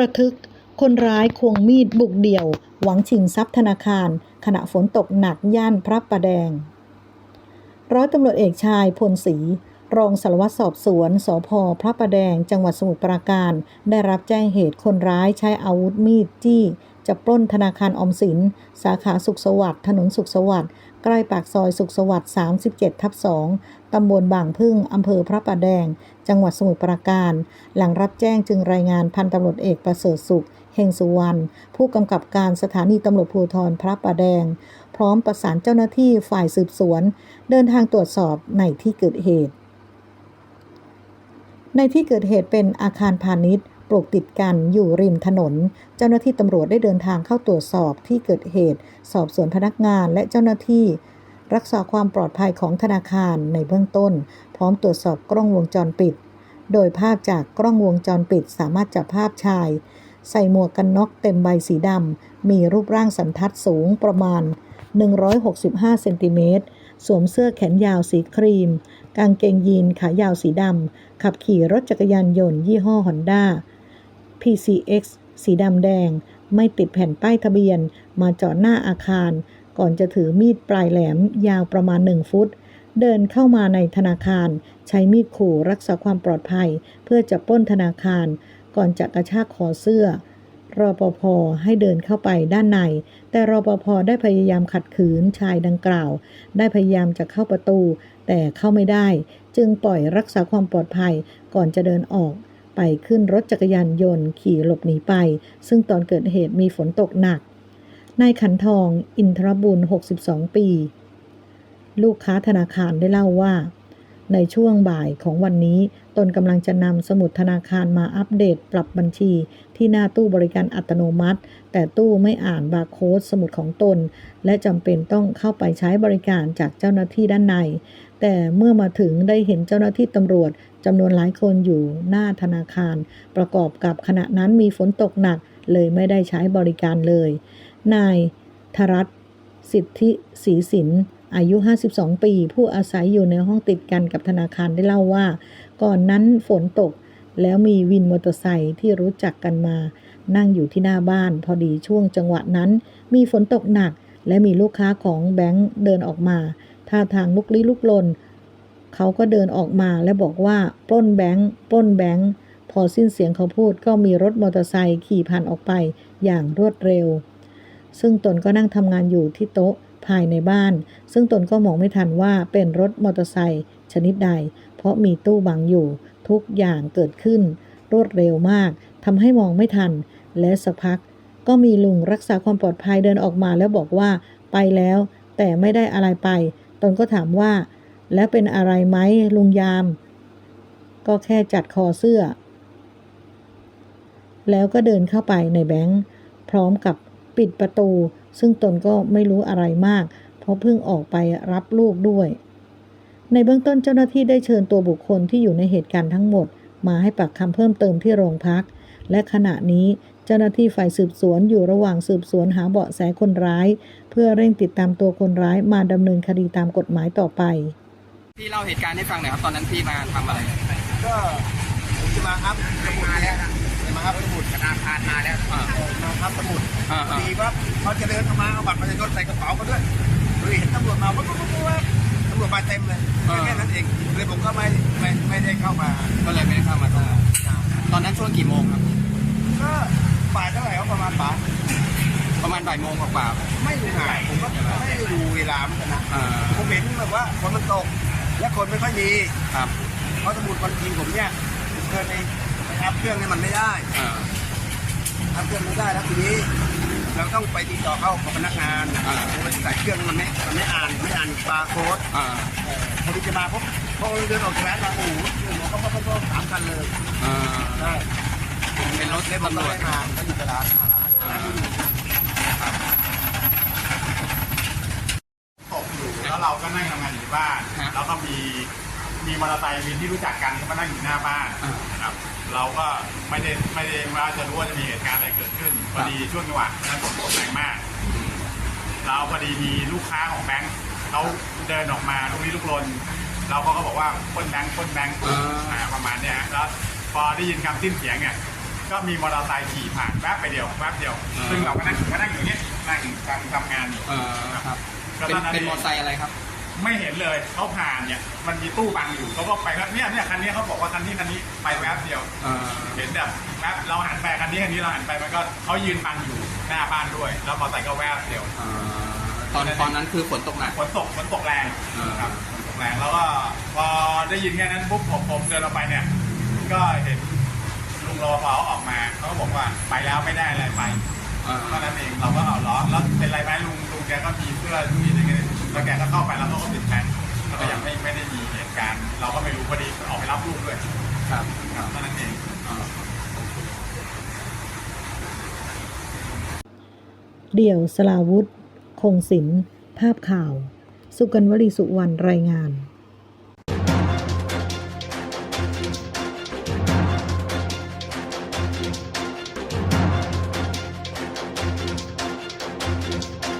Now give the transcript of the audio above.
ระทึก คนร้ายควงมีดบุกเดี่ยว หวังชิงทรัพย์ธนาคาร ขณะฝนตกหนักย่านพระประแดง ร้อยตำรวจเอกชายพลศรีรองสารวัตรสอบสวนสพพระประแดง จังหวัดสมุทรปราการ ได้รับแจ้งเหตุคนร้ายใช้อาวุธมีดจี้ จะปล้นธนาคารอมสิน สาขาสุขสวัสดิ์ถนนสุขสวัสดิ์ใกล้ปากซอยสุขสวัสดิ์37 ทับ 2 ตำบลบางพึ่ง อำเภอพระประแดง จังหวัดสมุทรปราการ หลังรับแจ้งจึงรายงานพันตำรวจเอกประเสริฐสุขเฮงสุวรรณผู้กำกับการสถานีตำรวจภูธรพระประแดง พร้อมประสานเจ้าหน้าที่ฝ่ายสืบสวน เดินทางตรวจสอบในที่เกิดเหตุ ในที่เกิดเหตุเป็นอาคารพาณิชย์ ปลูกติดกันอยู่ริมถนน เจ้าหน้าที่ตำรวจได้เดินทางเข้าตรวจสอบที่เกิดเหตุ สอบสวนพนักงานและเจ้าหน้าที่ รักษาความปลอดภัยของธนาคารในเบื้องต้น พร้อมตรวจสอบกล้องวงจรปิด โดยภาพจากกล้องวงจรปิดสามารถจับภาพชาย ใส่หมวกกันน็อกเต็มใบสีดำมีรูปร่างสันทัดสูงประมาณ 165 เซนติเมตรสวมเสื้อแขนยาวสีครีม กางเกงยีนขายาวสีดำ ขับขี่รถจักรยานยนต์ยี่ห้อฮอนด้า PCX สีดำแดง ไม่ติดแผ่นป้ายทะเบียน มาจอดหน้าอาคาร ก่อนจะถือมีดปลายแหลมยาวประมาณ 1 ฟุต เดินเข้ามาในธนาคาร ใช้มีดขู่รักษาความปลอดภัย เพื่อจะปล้นธนาคาร ก่อนจะกระชากคอเสื้อรอปภให้เดินเข้าไปด้านใน แต่รอปภได้พยายามขัดขืนชายดังกล่าว ได้พยายามจะเข้าประตู แต่เข้าไม่ได้ จึงปล่อยรักษาความปลอดภัยก่อนจะเดินออก ไปขึ้นรถจักรยานยนต์ขี่หลบหนีไป ซึ่งตอนเกิดเหตุมีฝนตกหนัก นายขันทอง อินทรบุญ 62 ปี ลูกค้าธนาคารได้เล่าว่า ในช่วงบ่ายของวันนี้ ตนกำลังจะนำสมุดธนาคารมาอัปเดตปรับบัญชี ที่หน้าตู้บริการอัตโนมัติ แต่ตู้ไม่อ่านบาร์โค้ดสมุดของตน และจำเป็นต้องเข้าไปใช้บริการจากเจ้าหน้าที่ด้านใน แต่เมื่อมาถึงได้เห็นเจ้าหน้าที่ตำรวจจำนวนหลายคนอยู่หน้าธนาคาร ประกอบกับขณะนั้นมีฝนตกหนักเลยไม่ได้ใช้บริการเลย นายธรัตสิทธิศรีสิน อายุ 52 ปี ผู้อาศัยอยู่ในห้องติดกันกับธนาคารได้เล่าว่า ก่อนนั้นฝนตก แล้วมีวินมอเตอร์ไซค์ที่รู้จักกันมา นั่งอยู่ที่หน้าบ้าน พอดีช่วงจังหวะนั้น มีฝนตกหนัก และมีลูกค้าของแบงค์เดินออกมาท่าทางลุกลี้ลุกลน เขาก็เดินออกมาและบอกว่าปล้นแบงค์ปล้นแบงค์พอสิ้นเสียงเขาพูดก็มีรถมอเตอร์ไซค์ขี่ผ่านออกไปอย่างรวดเร็ว ซึ่งตนก็นั่งทำงานอยู่ที่โต๊ะ ภายในบ้าน ซึ่งตนก็มองไม่ทันว่าเป็นรถมอเตอร์ไซค์ชนิดใด เพราะมีตู้บังอยู่ทุกอย่างเกิดขึ้น รวดเร็วมากทำให้มองไม่ทัน และสักพัก ก็มีลุงรักษาความปลอดภัยเดินออกมาแล้วบอกว่าไปแล้ว แต่ไม่ได้อะไรไป ตนก็ถามว่า แล้วเป็นอะไรไหมลุงยาม ก็แค่จัดคอเสื้อ แล้วก็เดินเข้าไปในแบงค์พร้อมกับปิดประตู ซึ่งตนก็ไม่รู้อะไรมาก เพราะเพิ่งออกไปรับลูกด้วย ในเบื้องต้นเจ้าหน้าที่ได้เชิญตัวบุคคลที่อยู่ในเหตุการณ์ทั้งหมด มาให้ปากคำเพิ่มเติมที่โรงพัก และขณะนี้เจ้าหน้าที่ฝ่ายสืบสวนอยู่ระหว่างสืบสวนหาเบาะแสคนร้าย เพื่อเร่งติดตามตัวคนร้ายมาดำเนินคดีตามกฎหมายต่อไป พี่เล่าเหตุการณ์ให้ฟังหน่อยครับตอนนั้นพี่มาทำอะไร ก็ผมจะมาอัพสมุดมาแล้วจะมาอัพสมุดธนาคารมาแล้วอ่ามาอัพสมุดอ่าอ่าดีว่า เขาจะเดินเข้ามาเอาบัตรประชาชนใส่กระเป๋ามาด้วยเลยเห็นตำรวจมาปุ๊บปุ๊บปุ๊บปุ๊บตำรวจมาเต็มเลยแค่นั้นเองเลยผมก็ไม่ไม่ไม่ได้เข้ามาก็เลยไม่ได้เข้ามาตรงนั้นตอนนั้นช่วงกี่โมงครับก็บ่ายเท่าไหร่ก็ประมาณบ่ายประมาณบ่ายโมงกว่าไม่รู้ไงผมก็ไม่ได้ดูเวลาเหมือนกันนะๆอ่าผมเห็นแบบว่าฝนมันตก และคนไม่ค่อยมีครับเพราะสมุดบัญชีผมเนี่ยผมเคยไปไปอัพเครื่องเนี่ยมันไม่ได้อ่าทำเครื่องไม่ได้แล้วทีนี้ เราต้องไปติดต่อเข้ากับพนักงานอ่าไปใส่เครื่องมันไม่มันไม่อ่านไม่อ่านบาร์โค้ดอ่าพอดีจะมาพบพอเดินออกจากร้านมาโอ้โหเครื่องเขาก็ก็สามคันเลยอ่าได้เป็นรถเลยผมตำรก็วจได้มาก็อยู่กับร้านหน้าร้านอ่าตกอยู่แล้วเราก็นั่งทำงานอยู่ที่บ้าน แล้วก็มี มีมอเตอร์ไซค์วินที่รู้จักกันก็มานั่งอยู่หน้าบ้านครับ เราก็ไม่ได้ไม่ได้ว่าจะรู้ว่าจะมีเหตุการณ์อะไรเกิดขึ้นพอดีช่วงจังหวะนั้นฝนตกแรงมาก เราพอดีมีลูกค้าของแบงค์เขาเดินออกมาลูกนี้ลูกลนเราก็ก็บอกว่าปล้นแบงค์ปล้นแบงค์อ่าประมาณเนี้ยฮะแล้วพอได้ยินคำสิ้นเสียงเนี่ยก็มีมอเตอร์ไซค์ขี่ผ่านแวบไปเดียวแวบเดียวอ่าซึ่งเราก็นั่งก็นั่งอยู่เนี้ยนั่งทำทำงานอยู่เออครับก็เป็นตอนนั้นเป็นเองมอเตอร์ไซค์อะไรครับ ไม่เห็นเลยเขาผ่านเนี่ยมันมีตู้บังอยู่เขาก็ไปแล้วเนี่ยเนี่ยคันนี้เขาบอกว่าคันนี้คันนี้ไปแวบเดียวเออเห็นแบบแวบเราหันไปคันนี้คันนี้เราหันไปมันก็เขายืนบังอยู่หน้าบ้านด้วย แล้วมอเตอร์ไซค์ก็แวบเดียวเออตอนตอนนั้นคือฝนตกหนัก ฝนตกฝนตกแรงอ่า ครับฝนตกแรงแล้วก็พอได้ยินแค่นั้นปุ๊บผมผมเดินออกไปเนี่ย ก็เห็นลุงรอพอออกมาเขาก็บอกว่าไปแล้วไม่ได้อะไรไป เท่านั้นเองเราก็เอาล้อแล้วเป็นไรไหมลุงลุงแกก็มีเสื้อมีอะไรเงี้ยแล้วแกก็เข้าไปแล้วเขาก็ปิดแฟนแล้วก็ยังไม่ไม่ได้มีเหตุการณ์เราก็ไม่รู้พอดีออกไปรับลูกด้วยครับครับเท่านั้นเองเดี่ยวสลาวุธ คงศิลป์ภาพข่าว สุกันวลีสุวรรณรายงาน